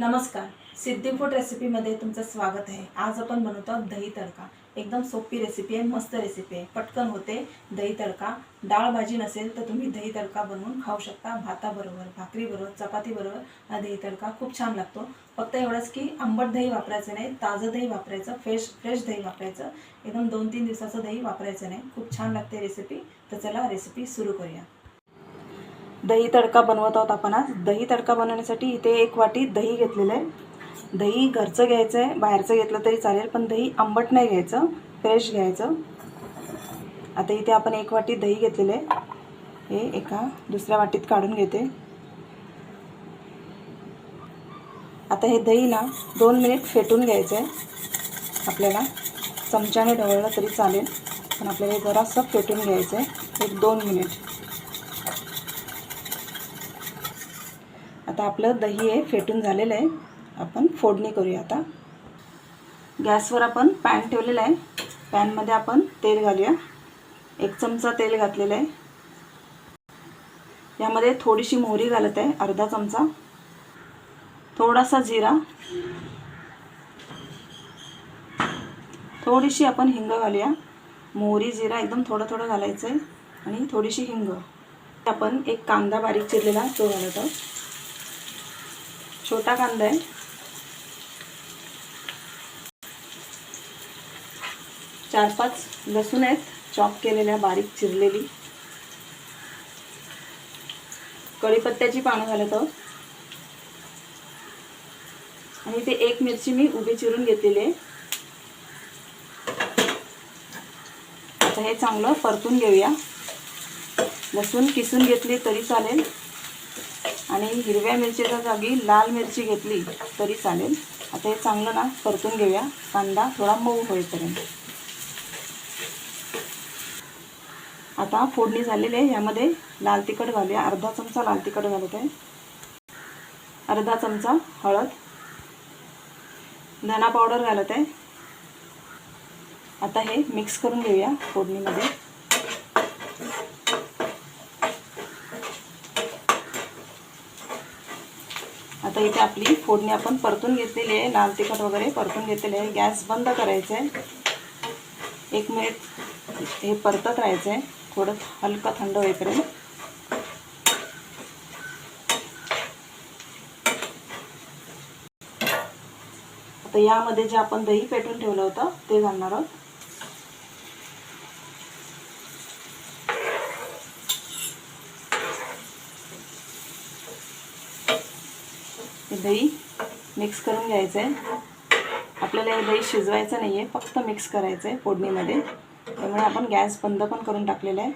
नमस्कार. सिद्धी फूड रेसिपीमध्ये तुमचं स्वागत आहे. आज आपण बनवतो दही तडका. एकदम सोपी रेसिपी आहे मस्त रेसिपी आहे. पटकन होते दही तडका. डाळ भाजी नसेल तर तुम्ही दही तडका बनवून खाऊ शकता. भाताबरोबर भाकरीबरोबर चपातीबरोबर हा दही तडका खूप छान लागतो. फक्त एवढंच की आंबट दही वापरायचं नाही ताजं दही वापरायचं फ्रेश फ्रेश दही वापरायचं. एकदम दोन तीन दिवसाचं दही वापरायचं नाही. खूप छान लागते रेसिपी तर चला रेसिपी सुरू करूया. दही तडका बनवत आहोत आपण आज. दही तडका बनवण्यासाठी इथे एक वाटी दही घेतलेलं आहे. दही घरचं घ्यायचं आहे बाहेरचं घेतलं तरी चालेल पण दही आंबट नाही घ्यायचं फ्रेश घ्यायचं. आता इथे आपण एक वाटी दही घेतलेलं आहे. हे एका दुसऱ्या वाटीत काढून घेते. आता हे दही ना दोन मिनिट फेटून घ्यायचं आहे आपल्याला चमच्याने ढवळलं तरी चालेल पण आपल्याला हे जरासं फेटून घ्यायचं आहे एक दोन मिनिट. आता आपलं दही आहे फेटून झालेलं आहे. आपण फोडणी करूया आता. गॅसवर आपण पॅन ठेवलेला आहे. पॅनमध्ये आपण तेल घालूया. एक चमचा तेल घातलेलं आहे. यामध्ये थोडीशी मोहरी घालत आहे. अर्धा चमचा. थोडासा जिरा. थोडीशी आपण हिंग घालूया. मोहरी जिरा एकदम थोडं थोडं घालायचं आहे. आणि थोडीशी हिंग. आपण एक कांदा बारीक चिरलेला तो घालत आहोत. छोटा कांदा आहे. चार पाच लसूण आहेत चॉप केलेल्या बारीक चिरलेली. कढीपत्त्याची पानं घालत आहोत. आणि ते एक मिरची मी उभी चिरून घेतलेली आहे. आता हे चांगलं परतून घेऊया. लसूण किसून घेतली तरी चालेल. आणि हिरव्या मिरचीच्या जागी लाल मिरची घेतली तरी चालेल. आता हे चांगलं ना परतून घेऊया. कांदा थोडा मऊ होईपर्यंत. आता फोडणी झालेली आहे. यामध्ये लाल तिखट घालूया. अर्धा चमचा लाल तिखट घालत आहे. अर्धा चमचा हळद. धना पावडर घालत आहे. आता हे मिक्स करून घेऊया फोडणीमध्ये. आता इथे आपली फोडणी आपण परतून घेतलेली आहे. लाल तिखट वगैरे परतून घेतलेले आहे. गॅस बंद करायचं आहे. एक मिनिट हे परतत राहायचं आहे. थोडं हलकं थंड होईपर्यंत. आता यामध्ये जे आपण दही पेटून ठेवलं होतं ते घालणार आहोत. हे दही मिक्स करून घ्यायचं आहे आपल्याला हे दही शिजवायचं नाही आहे फक्त मिक्स करायचं आहे फोडणीमध्ये. त्यामुळे आपण गॅस बंद पण करून टाकलेला आहे.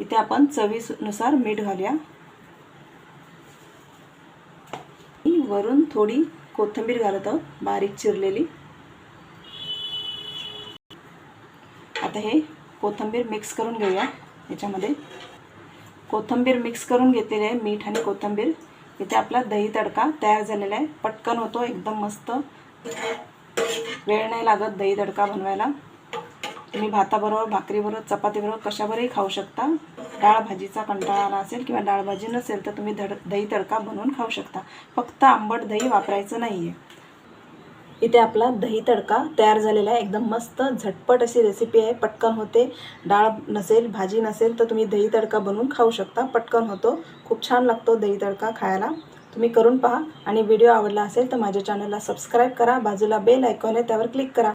इथे आपण चवीनुसार मीठ घालूया. वरून थोडी कोथिंबीर घालत आहोत बारीक चिरलेली. आता हे कोथिंबीर मिक्स करून घेऊया याच्यामध्ये. कोथिंबीर मिक्स करून घेतलेली आहे मीठ आणि कोथिंबीर. इथे आपला दही तडका तयार झालेला आहे. पटकन होतो एकदम मस्त. वेळ नाही लागत दही तडका बनवायला. तुम्ही भाताबरोबर भाकरीबरोबर चपातीबरोबर कशावरही खाऊ शकता. डाळ भाजीचा कंटाळा आला असेल किंवा डाळ भाजी नसेल तर तुम्ही धड दही तडका बनवून खाऊ शकता. फक्त आंबट दही वापरायचं नाही आहे इथे आपला दही तडका तयार झालेला आहे. एकदम मस्त झटपट अशी रेसिपी आहे. पटकन होते. डाळ नसेल भाजी नसेल तर तुम्ही दही तडका बनवून खाऊ शकता. पटकन होतो. खूप छान लागतो दही तडका खायला. तुम्ही करून पहा. आणि व्हिडिओ आवडला असेल तर माझ्या चॅनलला सबस्क्राईब करा. बाजूला बेल आयकॉन आहे त्यावर क्लिक करा.